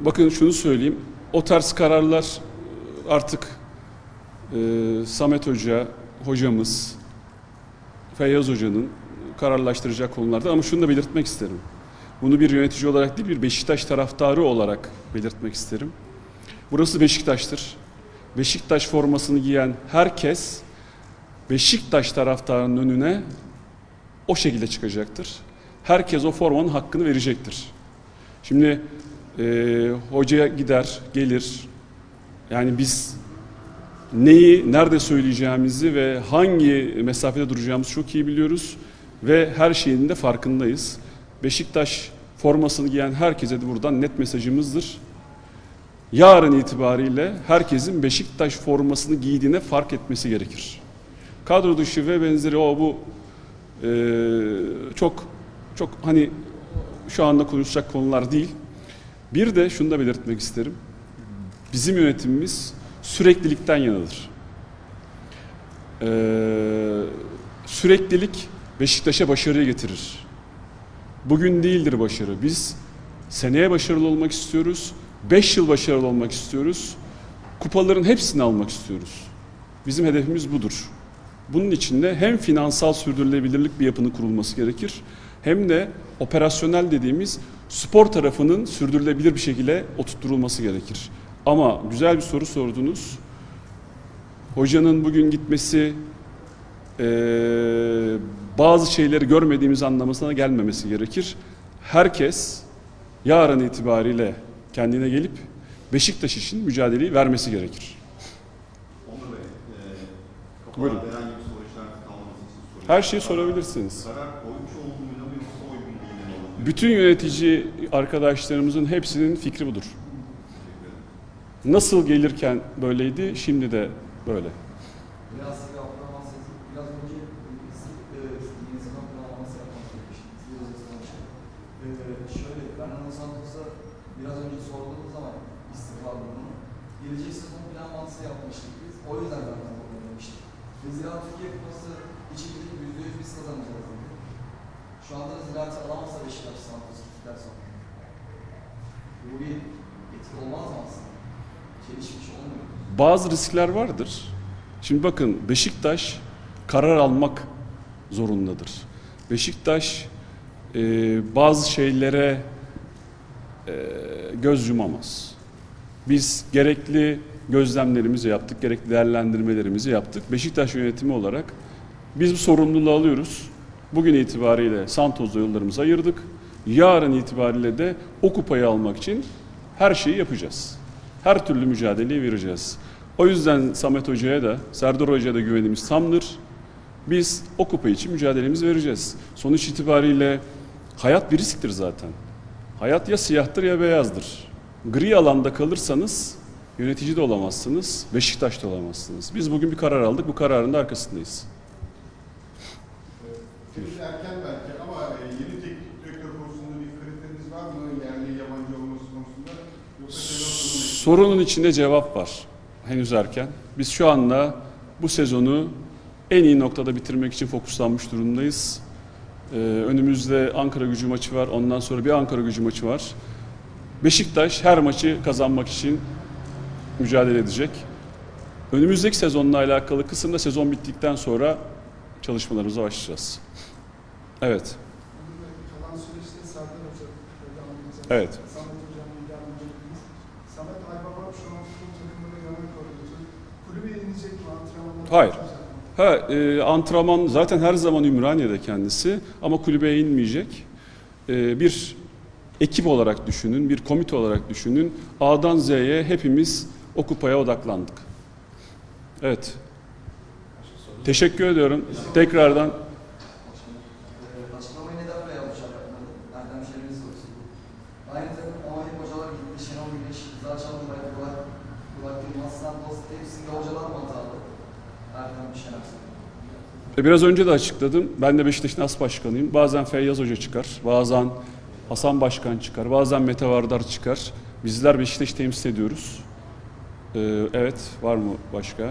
bakın şunu söyleyeyim. O tarz kararlar artık e, Samet Hoca, hocamız, Feyyaz Hoca'nın kararlaştıracak konularda ama şunu da belirtmek isterim. Bunu bir yönetici olarak değil bir Beşiktaş taraftarı olarak belirtmek isterim. Burası Beşiktaş'tır. Beşiktaş formasını giyen herkes Beşiktaş taraftarının önüne o şekilde çıkacaktır. Herkes o formanın hakkını verecektir. Şimdi e, hocaya gider, gelir. Yani biz neyi, nerede söyleyeceğimizi ve hangi mesafede duracağımızı çok iyi biliyoruz. Ve her şeyin de farkındayız. Beşiktaş formasını giyen herkese de buradan net mesajımızdır. Yarın itibariyle herkesin Beşiktaş formasını giydiğine fark etmesi gerekir. Kadro dışı ve benzeri o bu e, çok çok hani şu anda konuşacak konular değil. Bir de şunu da belirtmek isterim. Bizim yönetimimiz süreklilikten yanadır. Ee, süreklilik Beşiktaş'a başarıyı getirir. Bugün değildir başarı. Biz seneye başarılı olmak istiyoruz. Beş yıl başarılı olmak istiyoruz. Kupaların hepsini almak istiyoruz. Bizim hedefimiz budur. Bunun için de hem finansal sürdürülebilirlik bir yapının kurulması gerekir hem de operasyonel dediğimiz spor tarafının sürdürülebilir bir şekilde oturtturulması gerekir. Ama güzel bir soru sordunuz. Hocanın bugün gitmesi eee, bazı şeyleri görmediğimiz anlamasına gelmemesi gerekir. Herkes yarın itibariyle kendine gelip Beşiktaş için mücadeleyi vermesi gerekir. Onur Bey, e, Buyurun. Her şeyi sorabilirsiniz. Karar oymuş Bütün yönetici arkadaşlarımızın hepsinin fikri budur. Nasıl gelirken böyleydi, şimdi de böyle. Biraz. Biraz önce e, yeni sezon planlaması yapmak önce e, şöyle, Fernando Santos'a biraz önce sorduğumuz zaman istifa durumunu, gelecek sezon planlaması yapmıştık biz. O yüzden zaten bunu demiştik. Ve Ziraat Türkiye Kupası için gidip yüzde yüz biz kazanacağız dedi. Şu anda da Ziraat'ı alamazsa Beşiktaş Santos gittikten sonra. Bu bir etki olmaz mı aslında? Çelişmiş olmuyor. mu? Bazı riskler vardır. Şimdi bakın Beşiktaş karar almak zorundadır. Beşiktaş e, bazı şeylere e, göz yumamaz. Biz gerekli gözlemlerimizi yaptık, gerekli değerlendirmelerimizi yaptık. Beşiktaş yönetimi olarak biz bu sorumluluğu alıyoruz. Bugün itibariyle Santos'la yollarımızı ayırdık. Yarın itibariyle de o kupayı almak için her şeyi yapacağız. Her türlü mücadeleyi vereceğiz. O yüzden Samet Hoca'ya da, Serdar Hoca'ya da güvenimiz tamdır. Biz o kupa için mücadelemizi vereceğiz. Sonuç itibariyle hayat bir risktir zaten. Hayat ya siyahtır ya beyazdır. Gri alanda kalırsanız yönetici de olamazsınız, Beşiktaş da olamazsınız. Biz bugün bir karar aldık, bu kararın da arkasındayız. Henüz erken belki ama e, yeni teknik direktör konusunda bir kriteriniz var mı? Yerli yabancı olması konusunda? Yoksa? Sorunun içinde cevap var. Henüz erken. Biz şu anda bu sezonu en iyi noktada bitirmek için fokuslanmış durumdayız. Ee, önümüzde Ankara gücü maçı var. Ondan sonra bir Ankara gücü maçı var. Beşiktaş her maçı kazanmak için mücadele edecek. Önümüzdeki sezonla alakalı kısımda sezon bittikten sonra çalışmalarımıza başlayacağız. Evet, evet. Hayır. Ha, e, antrenman zaten her zaman Ümraniye'de kendisi ama kulübeye inmeyecek. E, bir ekip olarak düşünün, bir komite olarak düşünün. A'dan Z'ye hepimiz o kupaya odaklandık. Evet. Teşekkür ediyorum. Tekrardan. E, Biraz önce de açıkladım. Ben de Beşiktaş'ın as başkanıyım. Bazen Feyyaz Hoca çıkar, bazen Hasan Başkan çıkar, bazen Mete Vardar çıkar. Bizler Beşiktaş'ı temsil ediyoruz. Ee, evet, var mı başka?